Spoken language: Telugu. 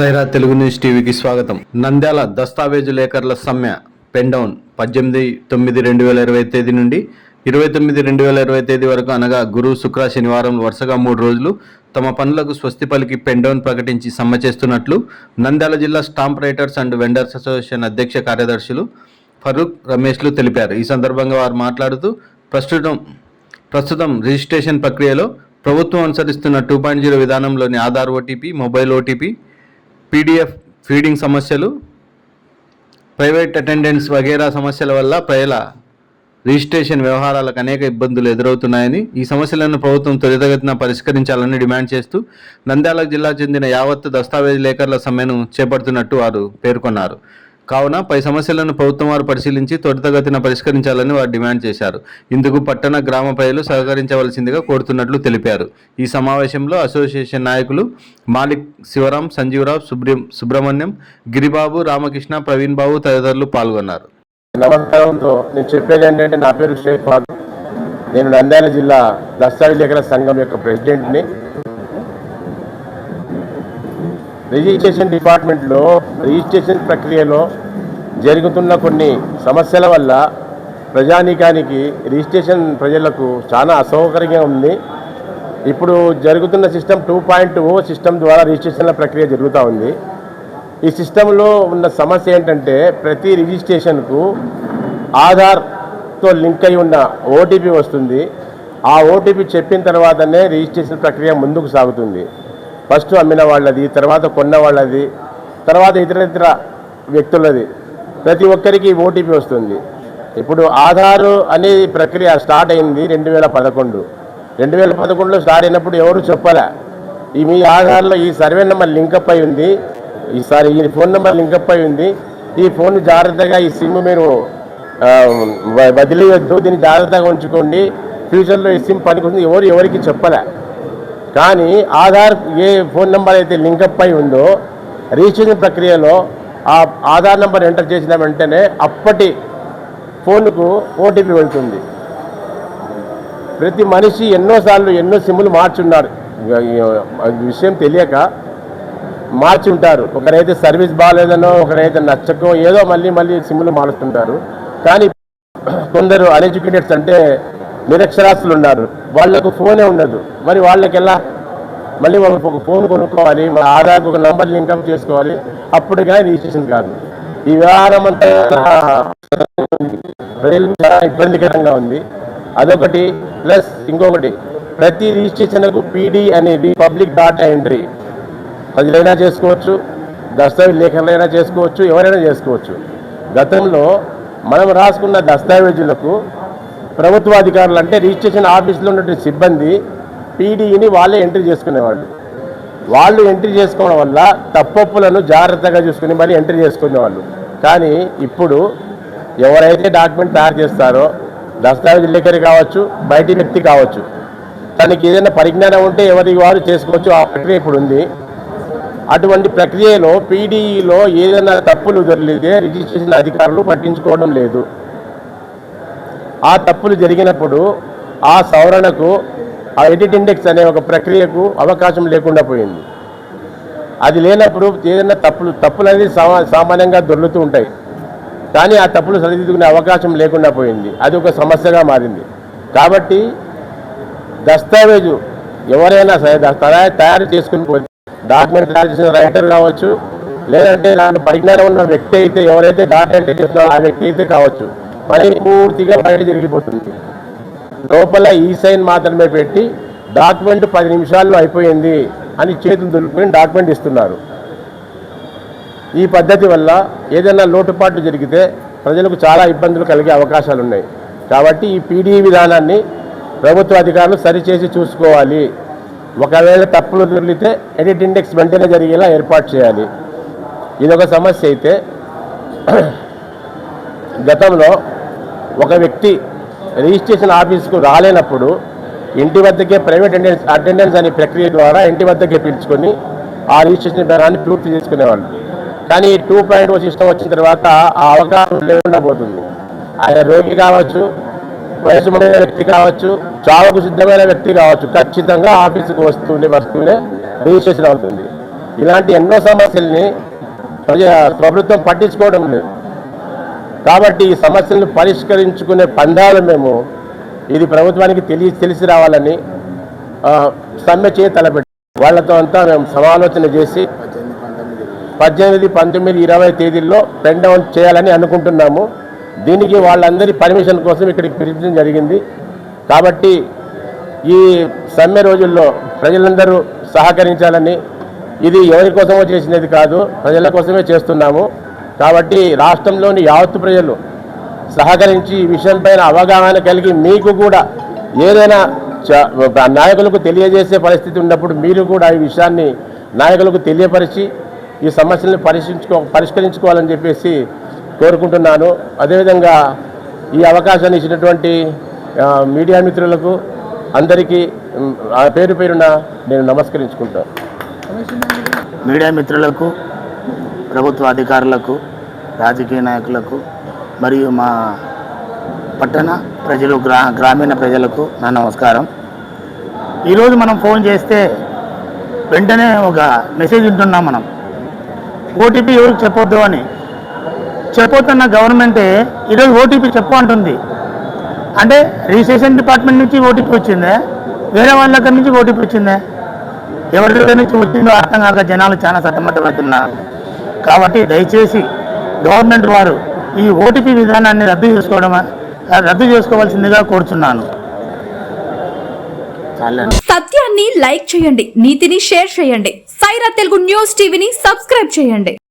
సైరా తెలుగు న్యూస్ టీవీకి స్వాగతం. నంద్యాల దస్తావేజు లేఖర్ల సమ్మె పెండౌన్ పద్దెనిమిది తొమ్మిది రెండు వేల ఇరవై తేదీ నుండి ఇరవై తొమ్మిది రెండు వేల ఇరవై తేదీ వరకు అనగా గురు శుక్ర శనివారం వరుసగా మూడు రోజులు తమ పనులకు స్వస్తి పలికి పెండౌన్ ప్రకటించి సమ్మె చేస్తున్నట్లు నంద్యాల జిల్లా stamp writers and vendors association అధ్యక్ష కార్యదర్శులు ఫరూక్ రమేష్లు తెలిపారు. ఈ సందర్భంగా వారు మాట్లాడుతూ ప్రస్తుతం ప్రస్తుతం రిజిస్ట్రేషన్ ప్రక్రియలో ప్రభుత్వం అనుసరిస్తున్న two point zero విధానంలోని Aadhaar OTP mobile OTP PDF feeding సమస్యలు ప్రైవేట్ అటెండెన్స్ వగేరా సమస్యల వల్ల ప్రజల రిజిస్ట్రేషన్ వ్యవహారాలకు అనేక ఇబ్బందులు ఎదురవుతున్నాయని ఈ సమస్యలను ప్రభుత్వం త్వరితగతిన పరిష్కరించాలని డిమాండ్ చేస్తూ నంద్యాల జిల్లా చెందిన యావత్ దస్తావేజ్ లేఖర్ల సమ్మెను చేపడుతున్నట్టు వారు పేర్కొన్నారు. కావున పై సమస్యలను ప్రభుత్వం వారు పరిశీలించి త్వరితగతిన పరిష్కరించాలని వారు డిమాండ్ చేశారు. ఇందుకు పట్టణ గ్రామ ప్రజలు సహకరించవలసిందిగా కోరుతున్నట్లు తెలిపారు. ఈ సమావేశంలో అసోసియేషన్ నాయకులు మాలిక్ శివరాం సంజీవరావు సుబ్రహ్మ సుబ్రహ్మణ్యం గిరిబాబు రామకృష్ణ ప్రవీణ్ బాబు తదితరులు పాల్గొన్నారు. నమస్కారంతో నేను చెప్పేది ఏంటంటే నా పేరు షేక్ నేను నంద్యాల జిల్లా దస్తావేజ్ లేఖల సంఘం యొక్క ప్రెసిడెంట్ని. రిజిస్ట్రేషన్ డిపార్ట్మెంట్లో రిజిస్ట్రేషన్ ప్రక్రియలో జరుగుతున్న కొన్ని సమస్యల వల్ల ప్రజానీకానికి రిజిస్ట్రేషన్ ప్రజలకు చాలా అసౌకర్యంగా ఉంది. ఇప్పుడు జరుగుతున్న system two point O system ద్వారా రిజిస్ట్రేషన్ల ప్రక్రియ జరుగుతూ ఉంది. ఈ సిస్టంలో ఉన్న సమస్య ఏంటంటే ప్రతి రిజిస్ట్రేషన్కు ఆధార్తో లింక్ అయి ఉన్న ఓటీపీ వస్తుంది. ఆ ఓటీపీ చెప్పిన తర్వాతనే రిజిస్ట్రేషన్ ప్రక్రియ ముందుకు సాగుతుంది. ఫస్ట్ అమ్మిన వాళ్ళది తర్వాత కొన్న వాళ్ళది తర్వాత ఇతర ఇతర వ్యక్తులది. ప్రతి ఒక్కరికి ఓటీపీ వస్తుంది. ఇప్పుడు ఆధారు అనే ప్రక్రియ స్టార్ట్ అయింది రెండు వేల పదకొండు. రెండు వేల పదకొండులో స్టార్ట్ అయినప్పుడు ఎవరు చెప్పలే? ఈ మీ ఆధార్లో ఈ సర్వే నెంబర్ లింకప్ అయి ఉంది. ఈసారి ఈ ఫోన్ నెంబర్ లింకప్ అయి ఉంది. ఈ ఫోన్ జాగ్రత్తగా ఈ సిమ్ మీరు ఆ, వదిలేయొద్దు. దీన్ని జాగ్రత్తగా ఉంచుకోండి. ఫ్యూచర్లో ఈ సిమ్ పనికొస్తుంది. ఎవరు ఎవరికి చెప్పలే? కానీ ఆధార్ ఏ ఫోన్ నెంబర్ అయితే లింకప్ అయి ఉందో రిజిస్ట్రేషన్ ప్రక్రియలో ఆ ఆధార్ నెంబర్ ఎంటర్ చేసిన వెంటనే అప్పటి ఫోన్కు ఓటీపీ వెళ్తుంది. ప్రతి మనిషి ఎన్నోసార్లు ఎన్నో సిమ్లు మార్చున్నారు. విషయం తెలియక మార్చి ఉంటారు ఒకరైతే సర్వీస్ బాగాలేదనో ఒకరైతే నచ్చకో ఏదో మళ్ళీ మళ్ళీ సిమ్లు మారుస్తుంటారు. కానీ కొందరు అన్ఎడ్యుకేటెడ్స్ అంటే నిరక్షరాస్తులు ఉన్నారు. వాళ్ళకు ఫోనే ఉండదు. మరి వాళ్ళకి ఎలా మళ్ళీ వాళ్ళకి ఒక ఫోన్ కొనుక్కోవాలి మన ఆధార్కి ఒక నంబర్ లింకప్ చేసుకోవాలి. అప్పుడు కానీ రిజిస్ట్రేషన్ కాదు. ఈ వ్యవహారం అంతా ప్రజలకు చాలా ఇబ్బందికరంగా ఉంది. అదొకటి ప్లస్ ఇంకొకటి ప్రతి రిజిస్ట్రేషన్కు పీడీ అనేది పబ్లిక్ డాటా ఎంట్రీ. ప్రజలైనా చేసుకోవచ్చు దస్తావేజ్ లేఖలైనా చేసుకోవచ్చు ఎవరైనా చేసుకోవచ్చు. గతంలో మనం రాసుకున్న దస్తావేజులకు ప్రభుత్వ అధికారులు అంటే రిజిస్ట్రేషన్ ఆఫీస్లో ఉన్నటువంటి సిబ్బంది పీడీని వాళ్ళే ఎంట్రీ చేసుకునేవాళ్ళు. వాళ్ళు ఎంట్రీ చేసుకోవడం వల్ల తప్పప్పులను జాగ్రత్తగా చూసుకుని మళ్ళీ ఎంట్రీ చేసుకునేవాళ్ళు. కానీ ఇప్పుడు ఎవరైతే డాక్యుమెంట్ తయారు చేస్తారో దస్తావేజ్ లేఖరి కావచ్చు బయటి వ్యక్తి కావచ్చు తనకి ఏదైనా పరిజ్ఞానం ఉంటే ఎవరి వారు చేసుకోవచ్చు. ఆ ప్రక్రియ ఇప్పుడు ఉంది. అటువంటి ప్రక్రియలో పీడీఈలో ఏదైనా తప్పులు దొరికితే రిజిస్ట్రేషన్ అధికారులు పట్టించుకోవడం లేదు. ఆ తప్పులు జరిగినప్పుడు ఆ సవరణకు ఆ ఎడిట్ ఇండెక్స్ అనే ఒక ప్రక్రియకు అవకాశం లేకుండా పోయింది. అది లేనప్పుడు ఏదైనా తప్పులు తప్పులు అనేది సామా- సామాన్యంగా దొర్లుతూ ఉంటాయి. కానీ ఆ తప్పులు సరిదిద్దుకునే అవకాశం లేకుండా పోయింది. అది ఒక సమస్యగా మారింది. కాబట్టి దస్తావేజు ఎవరైనా సరే దా- తయారు చేసుకుని డాక్యుమెంట్ తయారు చేసిన రైటర్ కావచ్చు లేదంటే దాని పరిజ్ఞానం ఉన్న వ్యక్తి అయితే ఎవరైతే డాక్యుమెంట్ చేస్తున్నారో ఆ వ్యక్తి అయితే కావచ్చు. పని పూర్తిగా బయట జరిగిపోతుంది లోపల ఈ సైన్ మాత్రమే పెట్టి డాక్యుమెంట్ పది నిమిషాల్లో అయిపోయింది అని చేతులు దులుపుకొని డాక్యుమెంట్ ఇస్తున్నారు. ఈ పద్ధతి వల్ల ఏదైనా లోటుపాట్లు జరిగితే ప్రజలకు చాలా ఇబ్బందులు కలిగే అవకాశాలు ఉన్నాయి. కాబట్టి ఈ పీడీ విధానాన్ని ప్రభుత్వ అధికారులు సరిచేసి చూసుకోవాలి. ఒకవేళ తప్పులు దొరికితే ఎడిట్ ఇండెక్స్ వెంటనే జరిగేలా ఏర్పాటు చేయాలి. ఇదొక సమస్య అయితే గతంలో ఒక వ్యక్తి రిజిస్ట్రేషన్ ఆఫీస్కు రాలేనప్పుడు ఇంటి వద్దకే ప్రైవేట్ అటెండెన్స్ అటెండెన్స్ అనే ప్రక్రియ ద్వారా ఇంటి వద్దకే పిలుచుకొని ఆ రిజిస్ట్రేషన్ విధానాన్ని పూర్తి చేసుకునేవాళ్ళు. కానీ టూ పాయింట్ ఓ సిస్టమ్ వచ్చిన తర్వాత ఆ అవకాశం లేకుండా పోతుంది ఆయన రోగి కావచ్చు వయసు వ్యక్తి కావచ్చు చావుకు సిద్ధమైన వ్యక్తి కావచ్చు ఖచ్చితంగా ఆఫీసుకు వస్తూనే వస్తూనే రిజిస్ట్రేషన్ అవుతుంది. ఇలాంటి ఎన్నో సమస్యల్ని ప్రజ ప్రభుత్వం పట్టించుకోవడం లేదు. కాబట్టి ఈ సమస్యలను పరిష్కరించుకునే పందాలు మేము ఇది ప్రభుత్వానికి తెలియ తెలిసి రావాలని సమ్మె చేయ తలపెట్టి వాళ్ళతో అంతా మేము సమాలోచన చేసి పద్దెనిమిది పంతొమ్మిది ఇరవై తేదీల్లో పెన్ డౌన్ చేయాలని అనుకుంటున్నాము. దీనికి వాళ్ళందరి పర్మిషన్ కోసం ఇక్కడికి పిలిపించడం జరిగింది. కాబట్టి ఈ సమ్మె రోజుల్లో ప్రజలందరూ సహకరించాలని ఇది ఎవరి కోసమో చేసినది కాదు ప్రజల కోసమే చేస్తున్నాము. కాబట్టి రాష్ట్రంలోని యావత్తు ప్రజలు సహకరించి ఈ విషయంపైన అవగాహన కలిగి మీకు కూడా ఏదైనా చ- నాయకులకు తెలియజేసే పరిస్థితి ఉన్నప్పుడు మీరు కూడా ఈ విషయాన్ని నాయకులకు తెలియపరిచి ఈ సమస్యలను పరిశీలించుకో పరిష్కరించుకోవాలని చెప్పేసి కోరుకుంటున్నాను. అదేవిధంగా ఈ అవకాశాన్ని ఇచ్చినటువంటి మీడియా మిత్రులకు అందరికీ ఆ పేరు పేరున నేను నమస్కరించుకుంటాను మీడియా మిత్రులకు ప్రభుత్వ అధికారులకు రాజకీయ నాయకులకు మరియు మా పట్టణ ప్రజలు గ్రా గ్రామీణ ప్రజలకు నా నమస్కారం. ఈరోజు మనం ఫోన్ చేస్తే వెంటనే ఒక మెసేజ్ వింటున్నాం మనం. ఓటీపీ ఎవరికి చెప్పొద్దు అని. చెప్పొద్దన్న గవర్నమెంటే ఈరోజు ఓటీపీ చెప్పు అంటుంది. అంటే రిజిస్ట్రేషన్ డిపార్ట్మెంట్ నుంచి ఓటీపీ వచ్చిందే వేరే వాళ్ళ దగ్గర నుంచి ఓటీపీ వచ్చిందే. ఎవరి దగ్గర నుంచి వచ్చిందో అర్థం కాక జనాలు చాలా సతమతమవుతున్నారు. కాబట్టి దయచేసి గవర్నమెంట్ వారు ఈ ఓటీపీ విధానాన్ని రద్దు చేసుకోవడం రద్దు చేసుకోవాల్సిందిగా కోరుతున్నాను సత్యాన్ని లైక్ చేయండి నీతిని షేర్ చేయండి. సైరా తెలుగు న్యూస్ టీవీని సబ్స్క్రైబ్ చేయండి.